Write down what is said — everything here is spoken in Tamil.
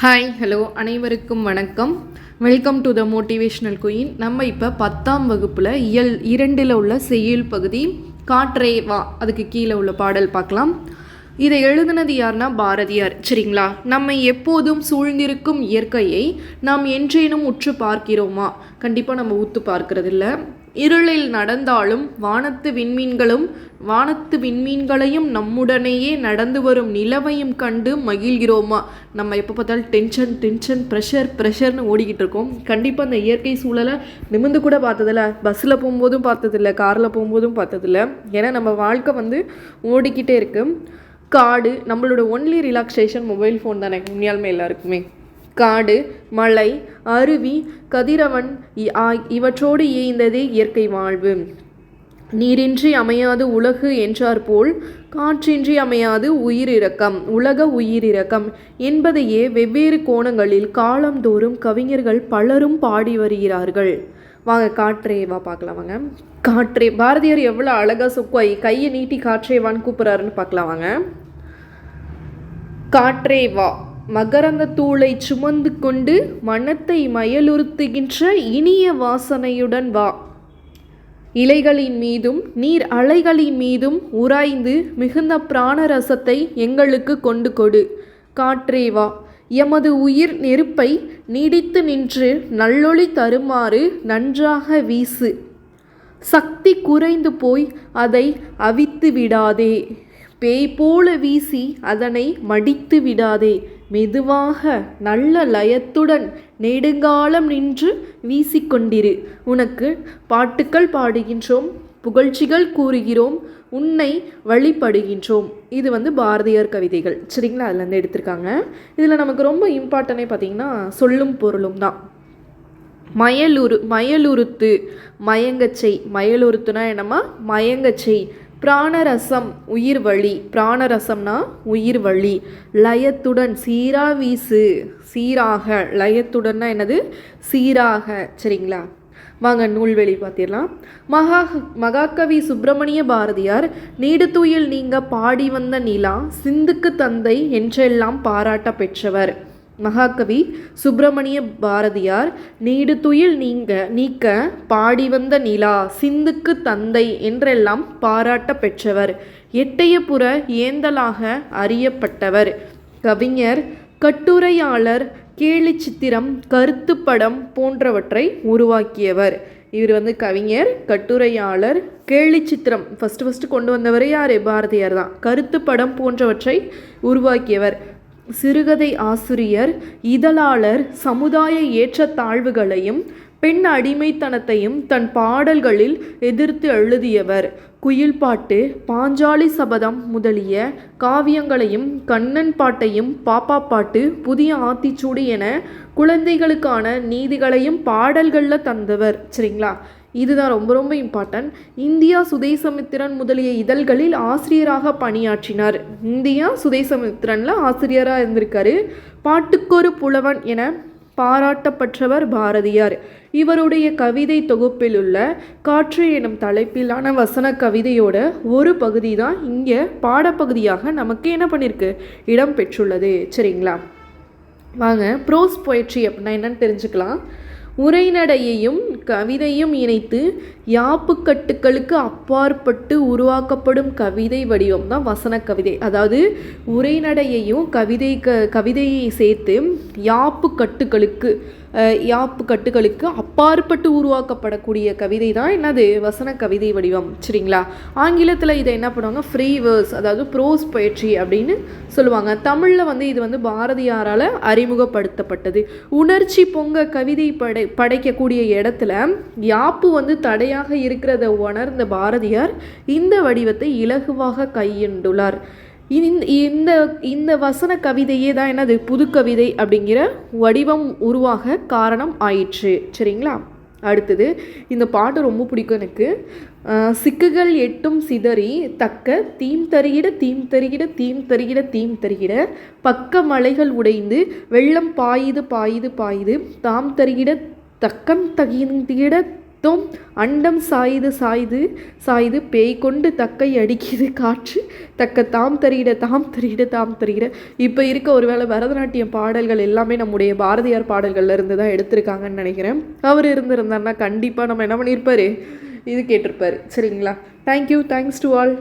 ஹாய் ஹலோ அனைவருக்கும் வணக்கம். Welcome to the motivational queen நம்ம இப்போ பத்தாம் வகுப்பில் இயல் இரண்டில் உள்ள செய்யுள் பகுதி காற்றே வா அதுக்கு கீழே உள்ள பாடல் பார்க்கலாம். இதை எழுதினது யார்னா பாரதியார் சரிங்களா? நம்மை எப்போதும் சூழ்ந்திருக்கும் இயற்கையை நாம் என்றேனும் உற்று பார்க்கிறோமா? கண்டிப்பாக நம்ம ஊத்து பார்க்கறதில்ல. இருளில் நடந்தாலும் வானத்து விண்மீன்களும் வானத்து விண்மீன்களையும் நம்முடனேயே நடந்து வரும் நிலவையும் கண்டு மகிழ்கிறோமா? நம்ம எப்போ பார்த்தாலும் டென்ஷன் டென்ஷன் ப்ரெஷர் ப்ரெஷர்னு ஓடிக்கிட்டு இருக்கோம். கண்டிப்பாக அந்த இயற்கை சூழலை நிமிந்து கூட பார்த்ததில்ல. பஸ்ஸில் போகும்போதும் பார்த்ததில்ல. காரில் போகும்போதும் பார்த்ததில்ல. ஏன்னா நம்ம வாழ்க்கை வந்து ஓடிக்கிட்டே இருக்குது காடு நம்மளோட ஒன்லி ரிலாக்ஸேஷன் மொபைல் ஃபோன் தானே. உண்மையாலுமே எல்லாருக்குமே. காடு மலை அருவி கதிரவன் இ- ஆ- இவற்றோடு இயைந்ததே இயற்கை வாழ்வு. நீரின்றி அமையாது உலகு என்றாற்போல் காற்றின்றி அமையாது உயிரிரக்கம் உலக உயிரிரக்கம் என்பதையே வெவ்வேறு கோணங்களில் காலந்தோறும் கவிஞர்கள் பலரும் பாடி வருகிறார்கள். வாங்க காற்றே வா பார்க்கலாம் வாங்க. காற்றே பாரதியார் எவ்வளோ அழகாக சொக்குவாய் கையை நீட்டி காற்றே வான்னு கூப்பிட்றாருன்னு பார்க்கலாம் வாங்க. காற்றேவா மகரந்தத்தூளை சுமந்து கொண்டு மனத்தை மயலுறுத்துகின்ற இனிய வாசனையுடன் வா. இலைகளின் மீதும் நீர் அலைகளின் மீதும் உராய்ந்து மிகுந்த பிராணரசத்தை எங்களுக்கு கொண்டு கொடு. காற்றே வா. எமது உயிர் நெருப்பை நீடித்து நின்று நல்லொளி தருமாறு நன்றாக வீசு. சக்தி குறைந்து போய் அதை அவித்து விடாதே. பேய் போல வீசி அதனை மடித்து விடாதே. மெதுவாக நல்ல லயத்துடன் நெடுங்காலம் நின்று வீசிக்கொண்டிரு. உனக்கு பாட்டுக்கள் பாடுகின்றோம் புகழ்ச்சிகள் கூறுகிறோம் உன்னை வழிபடுகின்றோம். இது வந்து பாரதியார் கவிதைகள். சரிங்களா? அதுலேருந்து எடுத்திருக்காங்க. இதில் நமக்கு ரொம்ப இம்பார்ட்டனே பார்த்தீங்கன்னா சொல்லும் பொருளும் தான். மயலுரு மயலுறுத்து மயங்கச்சை மயலுறுத்துனா என்னம்மா? மயங்கச்சை பிராணரசம் உயிர் வழி. பிராணரசம்னா உயிர் வழி. லயத்துடன் சீரா வீசு. சீராக. லயத்துடன்னா என்னது? சீராக. சரிங்களா? வாங்க நூல்வெளி பார்த்திடலாம் மகா மகாகவி சுப்பிரமணிய பாரதியார் நீடுதுயில் நீங்க பாடி வந்த நிலா சிந்துக்கு தந்தை என்றெல்லாம் பாராட்ட பெற்றவர். மகாகவி சுப்பிரமணிய பாரதியார் நீடுதுயில் நீங்க நீக்க பாடி வந்த நிலா சிந்துக்கு தந்தை என்றெல்லாம் பாராட்ட பெற்றவர். எட்டயபுர ஏந்தலாக அறியப்பட்டவர். கவிஞர் கட்டுரையாளர் கேலி சித்திரம் கருத்துப்படம் போன்றவற்றை உருவாக்கியவர். இவர் வந்து கவிஞர் கட்டுரையாளர் கேலி சித்திரம் ஃபஸ்ட்டு ஃபஸ்ட்டு கொண்டு வந்தவர் யார்? பாரதியார் தான். கருத்துப்படம் போன்றவற்றை உருவாக்கியவர். சிறுகதை ஆசிரியர் இதழாளர் சமுதாய ஏற்றத்தாழ்வுகளையும் பெண் அடிமைத்தனத்தையும் தன் பாடல்களில் எதிர்த்து எழுதியவர். குயில் பாட்டு பாஞ்சாலி சபதம் முதலிய காவியங்களையும் கண்ணன் பாட்டையும் பாப்பா பாட்டு புதிய ஆத்திச்சூடி என குழந்தைகளுக்கான நீதிகளையும் பாடல்களில் தந்தவர். சரிங்களா? இதுதான் ரொம்ப ரொம்ப இம்பார்ட்டன்ட் இந்தியா சுதேசமித்திரன் முதலிய இதழ்களில் ஆசிரியராக பணியாற்றினார். இந்தியா சுதேசமித்திரனில் ஆசிரியராக இருந்திருக்காரு. பாட்டுக்கொரு புலவன் என பாராட்டப்பட்டவர் பாரதியார். இவருடைய கவிதை தொகுப்பில் உள்ள காற்று எனும் தலைப்பிலான வசன கவிதையோட ஒரு பகுதி தான் இங்கே பாடப்பகுதியாக நமக்கு என்ன பண்ணியிருக்கு இடம் பெற்றுள்ளது. சரிங்களா? வாங்க ப்ரோஸ் பொயட்ரி அப்படின்னா என்னன்னு தெரிஞ்சுக்கலாம். உரைநடையையும் கவிதையும் இணைத்து யாப்புக்கட்டுகளுக்கு அப்பாற்பட்டு உருவாக்கப்படும் கவிதை வடிவம் தான் வசன கவிதை அதாவது உரைநடையையும் கவிதை க கவிதையை சேர்த்து யாப்பு கட்டுகளுக்கு யாப்பு கட்டுகளுக்கு அப்பாற்பட்டு உருவாக்கப்படக்கூடிய கவிதை தான் என்னது? வசன கவிதை வடிவம். சரிங்களா? ஆங்கிலத்தில் இதை என்ன பண்ணுவாங்க? ஃப்ரீ வேர்ஸ் அதாவது ப்ரோஸ் பயிற்சி அப்படின்னு சொல்லுவாங்க. தமிழில் வந்து இது வந்து பாரதியாரால் அறிமுகப்படுத்தப்பட்டது. உணர்ச்சி பொங்க கவிதை படை படைக்கக்கூடிய இடத்துல யாப்பு வந்து தடையாக இருக்கிறத உணர்ந்த பாரதியார் இந்த வடிவத்தை இலகுவாக கையெண்டுள்ளார். இந்த இந்த இந்த வசன கவிதையே தான் என்னது? புதுக்கவிதை அப்படிங்கிற வடிவம் உருவாக காரணம் ஆயிற்று. சரிங்களா? அடுத்தது இந்த பாட்டு ரொம்ப பிடிக்கும் எனக்கு. சிக்குகள் எட்டும் சிதறி தக்க தீம் தருகிட தீம் தருகிட தீம் தருகிட தீம் தருகிட பக்க மலைகள் உடைந்து வெள்ளம் பாயுது பாயுது பாயுது தாம் தருகிட தக்கம் தகிந்திட மொத்தம் அண்டம் சாயுது சாயுது சாயுது பேய் கொண்டு தக்கை அடிக்குது காற்று. தக்க தாம் தரியிட தாம் தரியிட தாம் தரியிட இப்போ இருக்க ஒருவேளை பரதநாட்டியம் பாடல்கள் எல்லாமே நம்முடைய பாரதியார் பாடல்கள்ல இருந்து தான் எடுத்திருக்காங்கன்னு நினைக்கிறேன். அவர் இருந்திருந்தாருன்னா கண்டிப்பாக நம்ம என்ன பண்ணியிருப்பாரு இது கேட்டிருப்பாரு. சரிங்களா? Thank you thanks to all